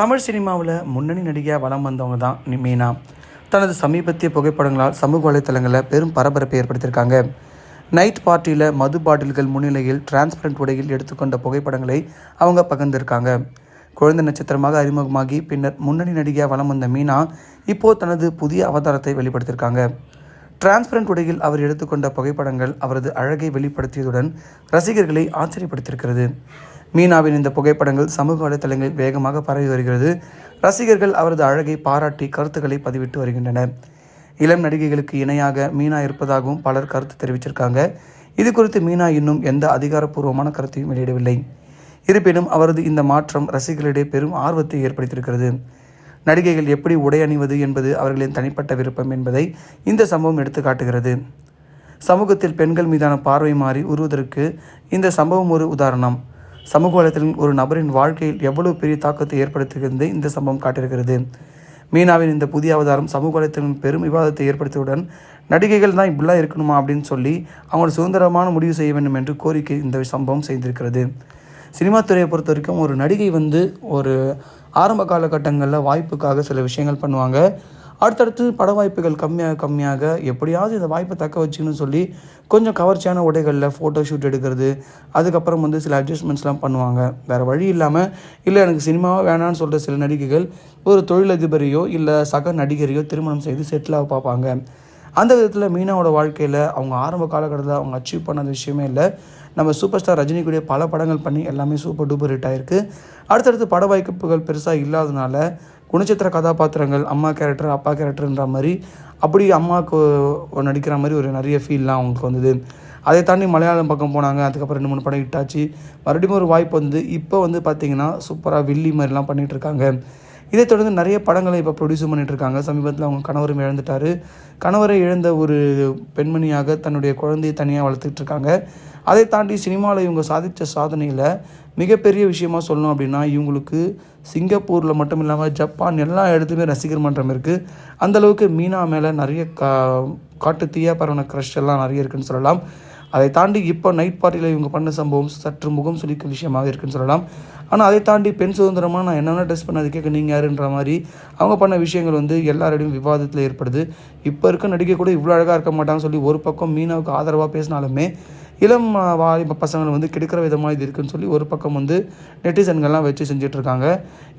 தமிழ் சினிமாவில் முன்னணி நடிகையாக வளம் வந்தவங்க தான் மீனா. தனது சமீபத்திய புகைப்படங்களால் சமூக வலைத்தளங்களில் பெரும் பரபரப்பை ஏற்படுத்தியிருக்காங்க. நைட் பார்ட்டியில் மது பாட்டில்கள் முன்னிலையில் டிரான்ஸ்பரண்ட் உடையில் எடுத்துக்கொண்ட புகைப்படங்களை அவங்க பகிர்ந்திருக்காங்க. குழந்தை நட்சத்திரமாக அறிமுகமாகி பின்னர் முன்னணி நடிகையாக வளம் வந்த மீனா இப்போது தனது புதிய அவதாரத்தை வெளிப்படுத்தியிருக்காங்க. டிரான்ஸ்பரண்ட் உடையில் அவர் எடுத்துக்கொண்ட புகைப்படங்கள் அவரது அழகை வெளிப்படுத்தியதுடன் ரசிகர்களை ஆச்சரியப்படுத்தியிருக்கிறது. மீனாவின் இந்த புகைப்படங்கள் சமூக வலைதளங்களில் வேகமாக பரவி வருகிறது. ரசிகர்கள் அவரது அழகை பாராட்டி கருத்துக்களை பதிவிட்டு வருகின்றனர். இளம் நடிகைகளுக்கு இணையாக மீனா இருப்பதாகவும் பலர் கருத்து தெரிவிச்சிருக்காங்க. இது குறித்து மீனா இன்னும் எந்த அதிகாரப்பூர்வமான கருத்தையும் வெளியிடவில்லை. இருப்பினும் அவரது இந்த மாற்றம் ரசிகர்களிடையே பெரும் ஆர்வத்தை ஏற்படுத்தியிருக்கிறது. நடிகைகள் எப்படி உடை அணிவது என்பது அவர்களின் தனிப்பட்ட விருப்பம் என்பதை இந்த சம்பவம் எடுத்து காட்டுகிறது. சமூகத்தில் பெண்கள் மீதான பார்வை மாறி உருவதற்கு இந்த சம்பவம் ஒரு உதாரணம். சமூக வலைத்தளத்தில் ஒரு நபரின் வாழ்க்கையில் எவ்வளவு பெரிய தாக்கத்தை ஏற்படுத்துகிறது இந்த சம்பவம் காட்டியிருக்கிறது. மீனாவின் இந்த புதிய அவதாரம் சமூக வலைத்தளங்களில் பெரும் விவாதத்தை ஏற்படுத்தியவுடன் நடிகைகள் தான் இப்படிலாம் இருக்கணுமா அப்படின்னு சொல்லி அவங்களோட சுதந்திரமான முடிவு செய்ய வேண்டும் என்று கோரிக்கை இந்த சம்பவம் செய்திருக்கிறது. சினிமா துறையை பொறுத்த வரைக்கும் ஒரு நடிகை வந்து ஒரு ஆரம்ப காலகட்டங்களில் வாய்ப்புக்காக சில விஷயங்கள் பண்ணுவாங்க. அடுத்தடுத்து பட வாய்ப்புகள் கம்மியாக கம்மியாக எப்படியாவது இந்த வாய்ப்பை தக்க வச்சுக்கணும்னு சொல்லி கொஞ்சம் கவர்ச்சியான உடைகளில் ஃபோட்டோ ஷூட் எடுக்கிறது அதுக்கப்புறம் வந்து சில அட்ஜஸ்ட்மெண்ட்ஸ்லாம் பண்ணுவாங்க. வேறு வழி இல்லாமல் இல்லை எனக்கு சினிமாவே வேணான்னு சொல்கிற சில நடிகைகள் ஒரு தொழிலதிபரையோ இல்லை சக நடிகரையோ திருமணம் செய்து செட்டிலாக பார்ப்பாங்க. அந்த விதத்தில் மீனாவோட வாழ்க்கையில் அவங்க ஆரம்ப காலகட்டத்தில் அவங்க அச்சீவ் பண்ண விஷயமே இல்லை. நம்ம சூப்பர் ஸ்டார் ரஜினி கூடிய பல படங்கள் பண்ணி எல்லாமே சூப்பர் டூப்பர் ஹிட் ஆயிருக்கு. அடுத்தடுத்து பட வாய்ப்புகள் பெருசாக இல்லாதனால குணச்சித்திர கதாபாத்திரங்கள் அம்மா கேரக்டர் அப்பா கேரக்டர்ன்ற மாதிரி அப்படி அம்மாவுக்கு நடிக்கிற மாதிரி ஒரு நிறைய ஃபீல்லாம் அவங்களுக்கு வந்தது. அதை தாண்டி மலையாளம் பக்கம் போனாங்க. அதுக்கப்புறம் ரெண்டு மூணு படம் ஹிட் ஆச்சு. மறுபடியும் ஒரு வாய்ப்பு வந்து இப்போ வந்து பார்த்திங்கன்னா சூப்பராக வில்லி மாதிரிலாம் பண்ணிகிட்டு இதை தொடர்ந்து நிறைய படங்களை இப்போ ப்ரொடியூஸ் பண்ணிட்டு இருக்காங்க சமீபத்தில் அவங்க கணவரும் இழந்துட்டாரு. கணவரை இழந்த ஒரு பெண்மணியாக தன்னுடைய குழந்தையை தனியாக வளர்த்துக்கிட்டு இருக்காங்க அதை தாண்டி சினிமாவில் இவங்க சாதித்த சாதனையில் மிகப்பெரிய விஷயமா சொல்லணும் அப்படின்னா இவங்களுக்கு சிங்கப்பூரில் மட்டும் இல்லாமல் ஜப்பான் எல்லா இடத்துலையுமே ரசிகர் மன்றம் இருக்குது அந்தளவுக்கு மீனா மேலே நிறைய கா காட்டு தீயா பரவன க்ரஷ் எல்லாம் நிறைய இருக்குன்னு சொல்லலாம். அதை தாண்டி இப்போ நைட் பார்ட்டியில் இவங்க பண்ண சம்பவம் சற்று முகம் சுளிக்கும் விஷயமாக இருக்குன்னு சொல்லலாம். ஆனால் அதை தாண்டி பெண் சுதந்திரமாக நான் என்னென்ன ட்ரெஸ் பண்ண அது கேட்க நீங்கள் யாருன்ற மாதிரி அவங்க பண்ண விஷயங்கள் வந்து எல்லாரோடையும் விவாதத்தில் ஏற்படுது. இப்போ இருக்க நடிகை கூட இவ்வளோ அழகாக இருக்க மாட்டாங்கன்னு சொல்லி ஒரு பக்கம் மீனாவுக்கு ஆதரவாக பேசினாலுமே இளம் வாலிப பசங்களை வந்து கெடுக்கிற விதமாக இது இருக்குன்னு சொல்லி ஒரு பக்கம் வந்து நெட்டிசன்கள்லாம் வச்சு செஞ்சிட்ருக்காங்க.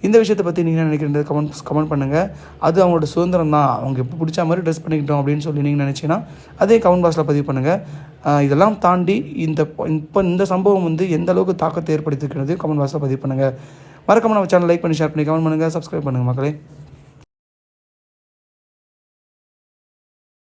இந்த விஷயத்தை பற்றி நீங்கள் என்ன நினைக்கிறீங்க? கமெண்ட் கமெண்ட் பண்ணுங்கள் அது அவங்களோட சுதந்திரம் தான். அவங்க இப்போ பிடிச்ச மாதிரி ட்ரெஸ் பண்ணிக்கிட்டோம் அப்படின்னு சொல்லி நீங்கள் நினச்சிங்கன்னா அதே கமெண்ட் பாக்ஸில் பதிவு பண்ணுங்கள் இதெல்லாம் தாண்டி இந்த இப்போ இந்த சம்பவம் வந்து எந்த அளவுக்கு தாக்கத்தை ஏற்படுத்திருக்கிறது கமெண்ட் பாக்ஸில் பதிவு பண்ணுங்கள் மறக்காம நம்ம சேனல் லைக் பண்ணி ஷேர் பண்ணி கமெண்ட் பண்ணுங்கள் சப்ஸ்கிரைப் பண்ணுங்கள் மக்களே.